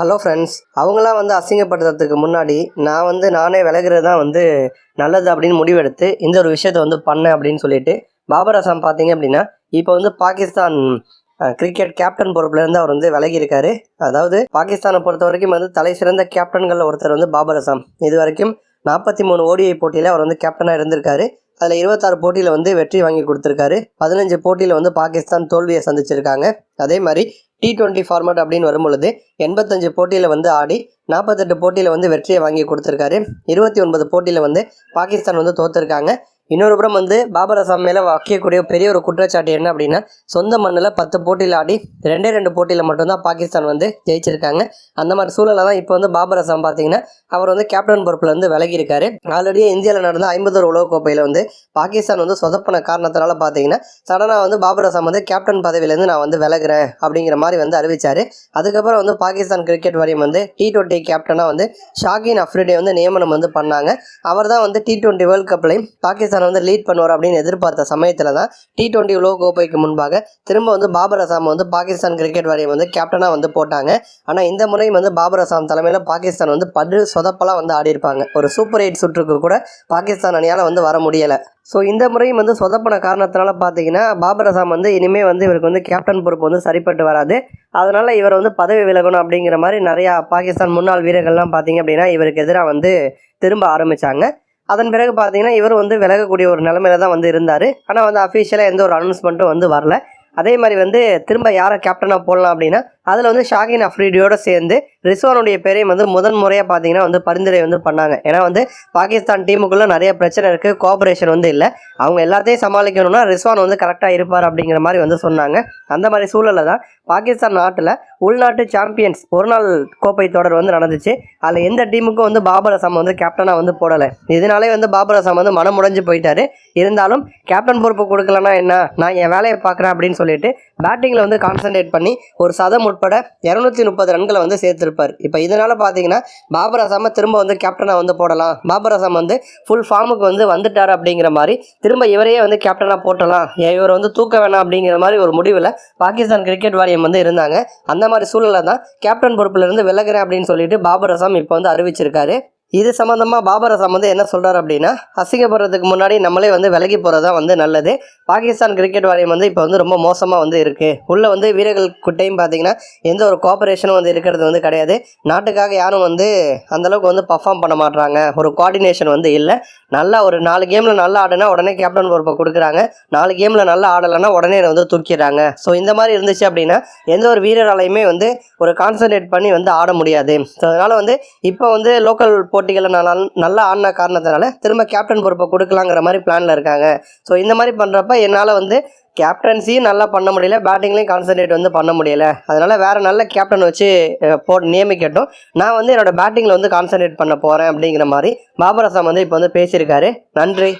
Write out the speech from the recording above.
Hello friends அவங்களாம் வந்து அசிங்கப்படுத்துறதுக்கு முன்னாடி நான் வந்து நானே விலகிறது தான் வந்து நல்லது அப்படின்னு முடிவெடுத்து இந்த ஒரு விஷயத்த வந்து பண்ணேன் அப்படின்னு சொல்லிட்டு பாபர் அசாம் பார்த்தீங்க அப்படின்னா இப்போ வந்து பாகிஸ்தான் கிரிக்கெட் கேப்டன் பொறுப்புலேருந்து அவர் வந்து விலகி இருக்காரு அதாவது பாகிஸ்தானை பொறுத்த வரைக்கும் வந்து தலை சிறந்த கேப்டன்களில் ஒருத்தர் வந்து பாபர் அசாம் இது வரைக்கும் நாற்பத்தி மூணு ஓடிஐ போட்டியில் அவர் வந்து கேப்டனாக இருந்திருக்காரு. அதில் இருபத்தாறு போட்டியில் வந்து வெற்றி வாங்கி கொடுத்துருக்காரு. பதினஞ்சு போட்டியில் வந்து பாகிஸ்தான் தோல்வியை சந்திச்சிருக்காங்க. அதே மாதிரி டி டுவெண்ட்டி ஃபார்மேட் அப்படின்னு வரும்பொழுது எண்பத்தஞ்சு போட்டியில் வந்து ஆடி நாற்பத்தெட்டு போட்டியில் வந்து வெற்றியை வாங்கி கொடுத்துருக்காரு. இருபத்தி ஒன்பது போட்டியில் வந்து பாகிஸ்தான் வந்து தோற்றுருக்காங்க இன்னொரு புறம் வந்து பாபர் அசாம் மேலே வைக்கக்கூடிய பெரிய ஒரு குற்றச்சாட்டு என்ன அப்படின்னா சொந்த மண்ணில் பத்து போட்டியில் ஆடி ரெண்டே ரெண்டு போட்டியில் மட்டும்தான் பாகிஸ்தான் வந்து ஜெயிச்சிருக்காங்க. அந்த மாதிரி சூழலில் தான் இப்போ வந்து பாபர் அசாம் பார்த்தீங்கன்னா அவர் வந்து கேப்டன் பொறுப்பில் வந்து விலகியிருக்காரு. ஆல்ரெடியே இந்தியாவில் நடந்த ஐம்பது உலகக்கோப்பையில் வந்து பாகிஸ்தான் வந்து சொதப்பின காரணத்தினால பார்த்தீங்கன்னா சடனாக வந்து பாபர் அசாம் வந்து கேப்டன் பதவியிலேருந்து நான் வந்து விலகுறேன் அப்படிங்கிற மாதிரி வந்து அறிவிச்சார். அதுக்கப்புறம் வந்து பாகிஸ்தான் கிரிக்கெட் வாரியம் வந்து டி டுவெண்ட்டி கேப்டனாக வந்து ஷாகின் அஃப்ரிடே வந்து நியமனம் வந்து பண்ணாங்க. அவர் தான் வந்து டி டுவெண்ட்டி வேர்ல்ட் கப்லையும் பாகிஸ்தான் வந்து லீட் பண்ணுவார் அப்படின்னு எதிர்பார்த்த சமயத்தில் தான் டி டுவெண்ட்டி உலகக்கோப்பைக்கு முன்பாக திரும்ப வந்து பாபர் அசாம் வந்து பாகிஸ்தான் கிரிக்கெட் வாரியம் வந்து கேப்டனாக வந்து போட்டாங்க. ஆனால் இந்த முறையும் வந்து பாபர் அசாம் தலைமையில் பாகிஸ்தான் வந்து படு சொதப்பெல்லாம் வந்து ஆடி இருப்பாங்க ஒரு சூப்பர் எயிட் சுற்றுக்கு கூட பாகிஸ்தான் அணியால் வந்து வர முடியலை. ஸோ இந்த முறையும் வந்து சொதப்பன காரணத்தினால பார்த்தீங்கன்னா பாபர் அசாம் வந்து இனிமேல் வந்து இவருக்கு வந்து கேப்டன் பொறுப்பு வந்து சரிப்பட்டு வராது. அதனால் இவர் வந்து பதவி விலகணும் அப்படிங்கிற மாதிரி நிறையா பாகிஸ்தான் முன்னாள் வீரர்கள்லாம் பார்த்தீங்க அப்படின்னா இவருக்கு எதிராக வந்து திரும்ப ஆரம்பித்தாங்க அதன் பிறகு பார்த்தீங்கன்னா இவர் வந்து விலகக்கூடிய ஒரு நிலமையில தான் வந்து இருந்தார். ஆனால் வந்து அஃபீஷியலாக எந்த ஒரு அனௌன்ஸ்மெண்ட்டும் வந்து வரல. அதே மாதிரி வந்து திரும்ப யாரை கேப்டனாக போடலாம் அப்படின்னா அதில் வந்து ஷாகின் அஃப்ரீடியோட சேர்ந்து ரிஸ்வானுடைய பேரையும் வந்து முதன் முறையாக பார்த்தீங்கன்னா வந்து பரிந்துரை வந்து பண்ணாங்க. ஏன்னா வந்து பாகிஸ்தான் டீமுக்குள்ளே நிறைய பிரச்சனை இருக்குது கோஆபரேஷன் வந்து இல்லை. அவங்க எல்லாத்தையும் சமாளிக்கணும்னா ரிஸ்வான் வந்து கரெக்டாக இருப்பார் அப்படிங்கிற மாதிரி வந்து சொன்னாங்க. அந்த மாதிரி சூழலில் தான் பாகிஸ்தான் நாட்டில் உள்நாட்டு சாம்பியன்ஸ் ஒரு நாள் கோப்பை தொடர் வந்து நடந்துச்சு. அதில் எந்த டீமுக்கும் வந்து பாபர் அசாம் வந்து கேப்டனாக வந்து போடலை. இதனாலே வந்து பாபர் அசாம் வந்து மனம் உடைஞ்சு போயிட்டாரு. இருந்தாலும் கேப்டன் பொறுப்பு கொடுக்கலன்னா என்ன? நான் என் வேலையை பார்க்குறேன் அப்படின்னு சொல்லிட்டு பேட்டிங்கில் வந்து கான்சென்ட்ரேட் பண்ணி ஒரு சதம் உட்பட இரநூத்தி முப்பது ரன்களை வந்து சேர்த்துருப்பார். இப்போ இதனால் பார்த்தீங்கன்னா பாபர் அசாமை திரும்ப வந்து கேப்டனாக வந்து போடலாம். பாபர் அசாம் வந்து ஃபுல் ஃபார்முக்கு வந்து வந்துட்டார் அப்படிங்கிற மாதிரி திரும்ப இவரையே வந்து கேப்டனாக போட்டலாம். ஏன் இவரை வந்து தூக்க வேணாம் அப்படிங்கிற மாதிரி ஒரு முடிவில் பாகிஸ்தான் கிரிக்கெட் வாரியம் வந்து இருந்தாங்க. அந்த மாதிரி சூழலில் தான் கேப்டன் பொறுப்பிலிருந்து விலகிறேன் அப்படின்னு சொல்லிட்டு பாபர் அசாம் இப்போ வந்து அறிவிச்சிருக்காரு. இது சம்மந்தமாக பாபர் அசாம் வந்து என்ன சொல்கிறார் அப்படின்னா அசிங்கப்படுறதுக்கு முன்னாடி நம்மளே வந்து விலகி போகிறது தான் வந்து நல்லது. பாகிஸ்தான் கிரிக்கெட் வாரியம் வந்து இப்போ வந்து ரொம்ப மோசமாக வந்து இருக்குது உள்ளே வந்து வீரர்கள் குட்டையும் பார்த்தீங்கன்னா எந்த ஒரு கோஆபரேஷனும் வந்து இருக்கிறது வந்து கிடையாது. நாட்டுக்காக யாரும் வந்து அந்தளவுக்கு வந்து பர்ஃபார்ம் பண்ண மாட்றாங்க. ஒரு கோஆர்டினேஷன் வந்து இல்லை. நல்லா ஒரு நாலு கேமில் நல்லா ஆடுனா உடனே கேப்டன் பொறுப்பை கொடுக்குறாங்க. நாலு கேமில் நல்லா ஆடலைன்னா உடனே வந்து தூக்கிடுறாங்க. ஸோ இந்த மாதிரி இருந்துச்சு அப்படின்னா எந்த ஒரு வீரராலையுமே வந்து ஒரு கான்சன்ட்ரேட் பண்ணி வந்து ஆட முடியாது. ஸோ அதனால் வந்து இப்போ வந்து லோக்கல் போட்டிகளில் நல்லா நல்லா ஆடின காரணத்தினால திரும்ப கேப்டன் பொறுப்பை கொடுக்கலாங்கிற மாதிரி பிளானில் இருக்காங்க. ஸோ இந்த மாதிரி பண்ணுறப்ப என்னால் வந்து கேப்டன்சியும் நல்லா பண்ண முடியல பேட்டிங்லேயும் கான்சன்ட்ரேட் வந்து பண்ண முடியல. அதனால் வேறு நல்ல கேப்டன் வச்சு போ நியமிக்கட்டும். நான் வந்து என்னோட பேட்டிங்கில் வந்து கான்சன்ட்ரேட் பண்ண போகிறேன் அப்படிங்கிற மாதிரி பாபர் அசாம் வந்து இப்போ வந்து பேசியிருக்காரு. நன்றி.